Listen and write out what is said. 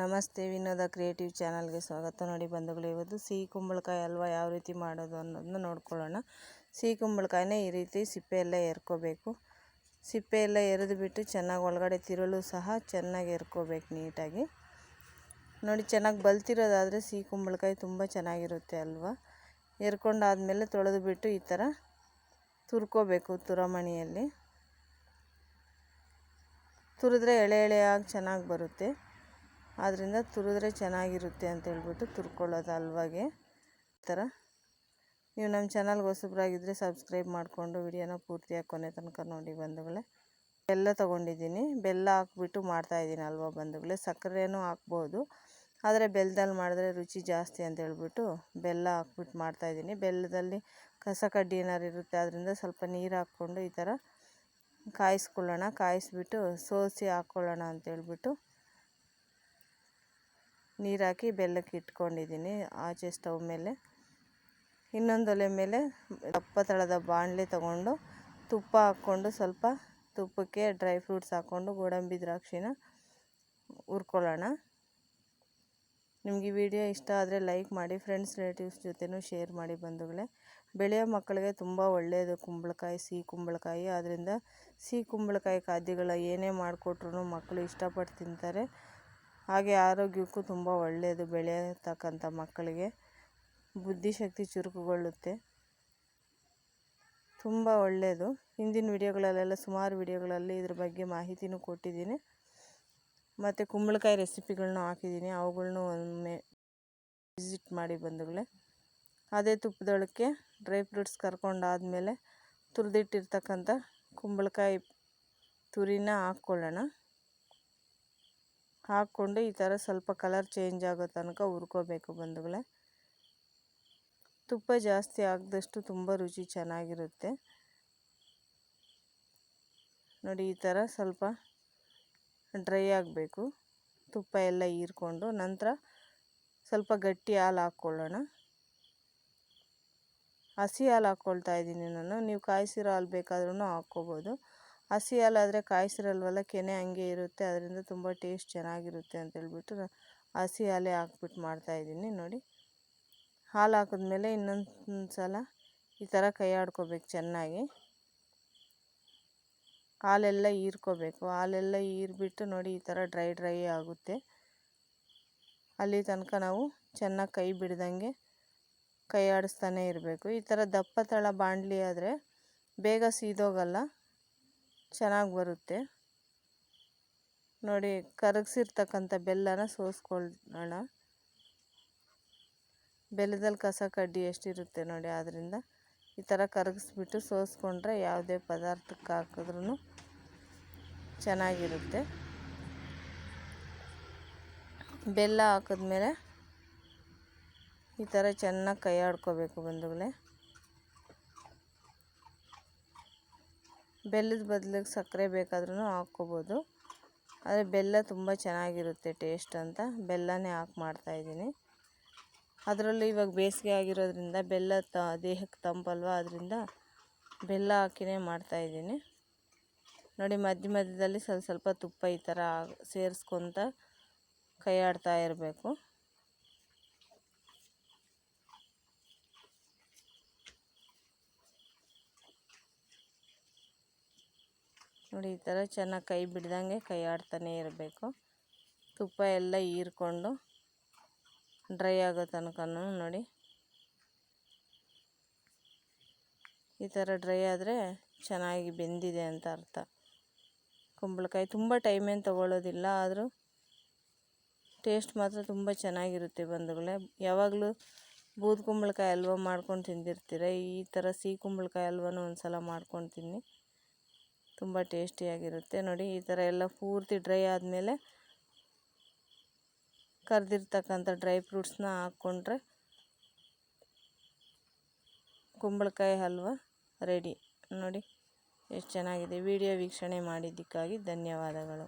ನಮಸ್ತೆ ವಿನೋದ ಕ್ರಿಯೇಟಿವ್ ಚಾನಲ್ಗೆ ಸ್ವಾಗತ. ನೋಡಿ ಬಂಧುಗಳು, ಇವತ್ತು ಸಿಹಿ ಕುಂಬಳಕಾಯಿ ಅಲ್ವಾ ಯಾವ ರೀತಿ ಮಾಡೋದು ಅನ್ನೋದನ್ನ ನೋಡ್ಕೊಳ್ಳೋಣ. ಸಿಹಿ ಕುಂಬಳಕಾಯಿನ ಈ ರೀತಿ ಸಿಪ್ಪೆ ಎಲ್ಲ ಎರ್ಕೋಬೇಕು. ಸಿಪ್ಪೆ ಎರೆದು ಬಿಟ್ಟು ಚೆನ್ನಾಗಿ ಒಳಗಡೆ ತಿರುಳು ಸಹ ಚೆನ್ನಾಗಿ ಎರ್ಕೋಬೇಕು ನೀಟಾಗಿ. ನೋಡಿ, ಚೆನ್ನಾಗಿ ಬಲ್ತಿರೋದಾದರೆ ಸಿಹಿ ಕುಂಬಳಕಾಯಿ ತುಂಬ ಚೆನ್ನಾಗಿರುತ್ತೆ ಅಲ್ವಾ? ಎರ್ಕೊಂಡಾದಮೇಲೆ ತೊಳೆದು ಬಿಟ್ಟು ಈ ಥರ ತುರ್ಕೋಬೇಕು ತುರಮಣಿಯಲ್ಲಿ. ತುರಿದ್ರೆ ಎಳೆ ಎಳೆಯಾಗಿ ಚೆನ್ನಾಗಿ ಬರುತ್ತೆ. ಆದ್ದರಿಂದ ತುರಿದ್ರೆ ಚೆನ್ನಾಗಿರುತ್ತೆ ಅಂತ ಹೇಳ್ಬಿಟ್ಟು ತುರ್ಕೊಳ್ಳೋದು ಹಲ್ವಾಗೆ ಈ ಥರ. ನೀವು ನಮ್ಮ ಚಾನಲ್ಗೆ ಹೊಸಬ್ರಾಗಿದ್ದರೆ ಸಬ್ಸ್ಕ್ರೈಬ್ ಮಾಡಿಕೊಂಡು ವಿಡಿಯೋನ ಪೂರ್ತಿಯಾಗಿ ಕೊನೆ ತನಕ ನೋಡಿ ಬಂಧುಗಳೇ. ಬೆಲ್ಲ ತೊಗೊಂಡಿದ್ದೀನಿ. ಬೆಲ್ಲ ಹಾಕ್ಬಿಟ್ಟು ಮಾಡ್ತಾಯಿದ್ದೀನಿ ಅಲ್ವಾ ಬಂಧುಗಳೇ. ಸಕ್ಕರೆನೂ ಹಾಕ್ಬೋದು. ಆದರೆ ಬೆಲ್ಲದಲ್ಲಿ ಮಾಡಿದ್ರೆ ರುಚಿ ಜಾಸ್ತಿ ಅಂತ ಹೇಳ್ಬಿಟ್ಟು ಬೆಲ್ಲ ಹಾಕ್ಬಿಟ್ಟು ಮಾಡ್ತಾಯಿದ್ದೀನಿ ಬೆಲ್ಲದಲ್ಲಿ ಕಸ ಕಡ್ಡಿ ಏನಾರು ಇರುತ್ತೆ ಅದರಿಂದ ಸ್ವಲ್ಪ ನೀರು ಹಾಕ್ಕೊಂಡು ಈ ಥರ ಕಾಯಿಸ್ಕೊಳ್ಳೋಣ. ಕಾಯಿಸ್ಬಿಟ್ಟು ಸೋಸಿ ಹಾಕ್ಕೊಳ್ಳೋಣ ಅಂತ ಹೇಳ್ಬಿಟ್ಟು ನೀರು ಹಾಕಿ ಬೆಲ್ಲಕ್ಕೆ ಇಟ್ಕೊಂಡಿದ್ದೀನಿ, ಆಚೆ ಸ್ಟವ್ ಮೇಲೆ. ಇನ್ನೊಂದು ಒಲೆ ಮೇಲೆ ದಪ್ಪ ತಳದ ಬಾಣಲೆ ತಗೊಂಡು ತುಪ್ಪ ಹಾಕ್ಕೊಂಡು ಸ್ವಲ್ಪ ತುಪ್ಪಕ್ಕೆ ಡ್ರೈ ಫ್ರೂಟ್ಸ್ ಹಾಕ್ಕೊಂಡು ಗೋಡಂಬಿ ದ್ರಾಕ್ಷಿನ ಹುರ್ಕೊಳ್ಳೋಣ. ನಿಮಗೆ ವಿಡಿಯೋ ಇಷ್ಟ ಆದರೆ ಲೈಕ್ ಮಾಡಿ, ಫ್ರೆಂಡ್ಸ್, ರಿಲೇಟಿವ್ಸ್ ಜೊತೆನೂ ಶೇರ್ ಮಾಡಿ ಬಂಧುಗಳೇ. ಬೆಳೆಯೋ ಮಕ್ಕಳಿಗೆ ತುಂಬ ಒಳ್ಳೆಯದು ಕುಂಬಳಕಾಯಿ, ಸಿಹಿ ಕುಂಬಳಕಾಯಿ. ಆದ್ದರಿಂದ ಸಿಹಿ ಕುಂಬಳಕಾಯಿ ಖಾದ್ಯಗಳ ಏನೇ ಮಾಡಿಕೊಟ್ರು ಮಕ್ಕಳು ಇಷ್ಟಪಟ್ಟು ತಿಂತಾರೆ. ಹಾಗೆ ಆರೋಗ್ಯಕ್ಕೂ ತುಂಬ ಒಳ್ಳೆಯದು ಬೆಳೆಯತಕ್ಕಂಥ ಮಕ್ಕಳಿಗೆ. ಬುದ್ಧಿಶಕ್ತಿ ಚುರುಕುಗೊಳ್ಳುತ್ತೆ. ತುಂಬ ಒಳ್ಳೆಯದು. ಹಿಂದಿನ ವಿಡಿಯೋಗಳಲ್ಲೆಲ್ಲ ಸುಮಾರು ವಿಡಿಯೋಗಳಲ್ಲಿ ಇದ್ರ ಬಗ್ಗೆ ಮಾಹಿತಿನೂ ಕೊಟ್ಟಿದ್ದೀನಿ. ಮತ್ತು ಕುಂಬಳಕಾಯಿ ರೆಸಿಪಿಗಳನ್ನೂ ಹಾಕಿದ್ದೀನಿ. ಅವುಗಳನ್ನೂ ಒಮ್ಮೆ ವಿಸಿಟ್ ಮಾಡಿ ಬಂಧುಗಳೇ. ಅದೇ ತುಪ್ಪದೊಳಕ್ಕೆ ಡ್ರೈ ಫ್ರೂಟ್ಸ್ ಕರ್ಕೊಂಡಾದಮೇಲೆ ತುರಿದಿಟ್ಟಿರ್ತಕ್ಕಂಥ ಕುಂಬಳಕಾಯಿ ತುರಿನ ಹಾಕ್ಕೊಳ್ಳೋಣ. ಹಾಕ್ಕೊಂಡು ಈ ಥರ ಸ್ವಲ್ಪ ಕಲರ್ ಚೇಂಜ್ ಆಗೋ ತನಕ ಹುರ್ಕೋಬೇಕು ಬಂಧುಗಳೇ. ತುಪ್ಪ ಜಾಸ್ತಿ ಆಗದಷ್ಟು ತುಂಬ ರುಚಿ ಚೆನ್ನಾಗಿರುತ್ತೆ. ನೋಡಿ ಈ ಥರ ಸ್ವಲ್ಪ ಡ್ರೈ ಆಗಬೇಕು. ತುಪ್ಪ ಎಲ್ಲ ಹೀರ್ಕೊಂಡು ನಂತರ ಸ್ವಲ್ಪ ಗಟ್ಟಿ ಹಾಲು ಹಾಕ್ಕೊಳ್ಳೋಣ. ಹಸಿ ಹಾಲು ಹಾಕ್ಕೊಳ್ತಾ ಇದ್ದೀನಿ ನಾನು. ನೀವು ಕಾಯಿಸಿರೋ ಹಾಲು ಬೇಕಾದ್ರೂ ಹಾಕ್ಕೋಬೋದು. ಹಸಿ ಹಾಲಾದರೆ ಕಾಯಿಸಿರಲ್ವಲ್ಲ, ಕೆನೆ ಹಂಗೆ ಇರುತ್ತೆ, ಅದರಿಂದ ತುಂಬ ಟೇಸ್ಟ್ ಚೆನ್ನಾಗಿರುತ್ತೆ ಅಂತ ಹೇಳ್ಬಿಟ್ಟು ಹಸಿ ಹಾಲೇ ಹಾಕ್ಬಿಟ್ಟು ಮಾಡ್ತಾಯಿದ್ದೀನಿ ನೋಡಿ. ಹಾಲು ಹಾಕಿದ್ಮೇಲೆ ಇನ್ನೊಂದು ಸಲ ಈ ಥರ ಕೈ ಆಡ್ಕೋಬೇಕು ಚೆನ್ನಾಗಿ. ಹಾಲೆಲ್ಲ ಹೀರ್ಕೋಬೇಕು, ಹಾಲೆಲ್ಲ ಹೀರ್ಬಿಟ್ಟು ನೋಡಿ ಈ ಥರ ಡ್ರೈ ಡ್ರೈ ಆಗುತ್ತೆ. ಅಲ್ಲಿ ತನಕ ನಾವು ಚೆನ್ನಾಗಿ ಕೈ ಬಿಡ್ದಂಗೆ ಕೈ ಆಡಿಸ್ತಾನೆ ಇರಬೇಕು. ಈ ಥರ ದಪ್ಪ ತಳ ಬಾಣಲಿ ಆದರೆ ಬೇಗ ಸೀದೋಗಲ್ಲ. ಚೆನ್ನಾಗಿ ಬರುತ್ತೆ. ನೋಡಿ, ಕರಗಿಸಿರ್ತಕ್ಕಂಥ ಬೆಲ್ಲನ ಸೋಸ್ಕೊಳ್ಳೋಣ. ಬೆಲ್ಲದಲ್ಲಿ ಕಸ ಕಡ್ಡಿ ಎಷ್ಟಿರುತ್ತೆ ನೋಡಿ ಆದ್ದರಿಂದ ಈ ಥರ ಕರಗಿಸ್ಬಿಟ್ಟು ಸೋಸ್ಕೊಂಡ್ರೆ ಯಾವುದೇ ಪದಾರ್ಥಕ್ಕೆ ಹಾಕಿದ್ರೂ ಚೆನ್ನಾಗಿರುತ್ತೆ. ಬೆಲ್ಲ ಹಾಕಿದ್ಮೇಲೆ ಈ ಥರ ಚೆನ್ನಾಗಿ ಕೈ ಆಡ್ಕೋಬೇಕು ಬಂಧುಗಳೇ. ಬೆಲ್ಲದ ಬದಲಿಗೆ ಸಕ್ಕರೆ ಬೇಕಾದ್ರೂ ಹಾಕ್ಕೋಬೋದು. ಆದರೆ ಬೆಲ್ಲ ತುಂಬ ಚೆನ್ನಾಗಿರುತ್ತೆ ಟೇಸ್ಟ್ ಅಂತ. ಬೆಲ್ಲನೇ ಹಾಕಿ ಮಾಡ್ತಾಯಿದ್ದೀನಿ ಅದರಲ್ಲೂ ಇವಾಗ ಬೇಸಿಗೆ ಆಗಿರೋದ್ರಿಂದ ಬೆಲ್ಲ ತ ದೇಹಕ್ಕೆ ತಂಪಲ್ವ ಅದರಿಂದ ಬೆಲ್ಲ ಹಾಕಿನೇ ಮಾಡ್ತಾಯಿದ್ದೀನಿ ನೋಡಿ ಮಧ್ಯ ಮಧ್ಯದಲ್ಲಿ ಸ್ವಲ್ಪ ಸ್ವಲ್ಪ ತುಪ್ಪ ಈ ಥರ ಸೇರಿಸ್ಕೊತ ಕೈ ಆಡ್ತಾ ಇರಬೇಕು. ನೋಡಿ, ಈ ಥರ ಚೆನ್ನಾಗಿ ಕೈ ಬಿಡ್ದಂಗೆ ಕೈ ಆಡ್ತಾನೆ ಇರಬೇಕು. ತುಪ್ಪ ಎಲ್ಲ ಹೀರ್ಕೊಂಡು ಡ್ರೈ ಆಗೋ ತನಕ ನೋಡಿ. ಈ ಥರ ಡ್ರೈ ಆದರೆ ಚೆನ್ನಾಗಿ ಬೆಂದಿದೆ ಅಂತ ಅರ್ಥ. ಕುಂಬಳಕಾಯಿ ತುಂಬ ಟೈಮೇನು ತೊಗೊಳ್ಳೋದಿಲ್ಲ ಆದರೂ ಟೇಸ್ಟ್ ಮಾತ್ರ ತುಂಬ ಚೆನ್ನಾಗಿರುತ್ತೆ ಬಂಧುಗಳೇ. ಯಾವಾಗಲೂ ಬೂದು ಕುಂಬಳಕಾಯಿ ಹಲ್ವ ಮಾಡ್ಕೊಂಡು ತಿಂದಿರ್ತೀರ? ಈ ಥರ ಸಿಹಿ ಕುಂಬಳಕಾಯಿ ಹಲ್ವನೂ ಒಂದು ಸಲ ಮಾಡ್ಕೊಂಡು ತಿನ್ನಿ. ತುಂಬ ಟೇಸ್ಟಿಯಾಗಿರುತ್ತೆ. ನೋಡಿ, ಈ ಥರ ಎಲ್ಲ ಪೂರ್ತಿ ಡ್ರೈ ಆದಮೇಲೆ ಕರೆದಿರ್ತಕ್ಕಂಥ ಡ್ರೈ ಫ್ರೂಟ್ಸ್ನ ಹಾಕ್ಕೊಂಡ್ರೆ ಕುಂಬಳಕಾಯಿ ಹಲ್ವ ರೆಡಿ. ನೋಡಿ, ಎಷ್ಟು ಚೆನ್ನಾಗಿದೆ. ವಿಡಿಯೋ ವೀಕ್ಷಣೆ ಮಾಡಿದ್ದಕ್ಕಾಗಿ ಧನ್ಯವಾದಗಳು.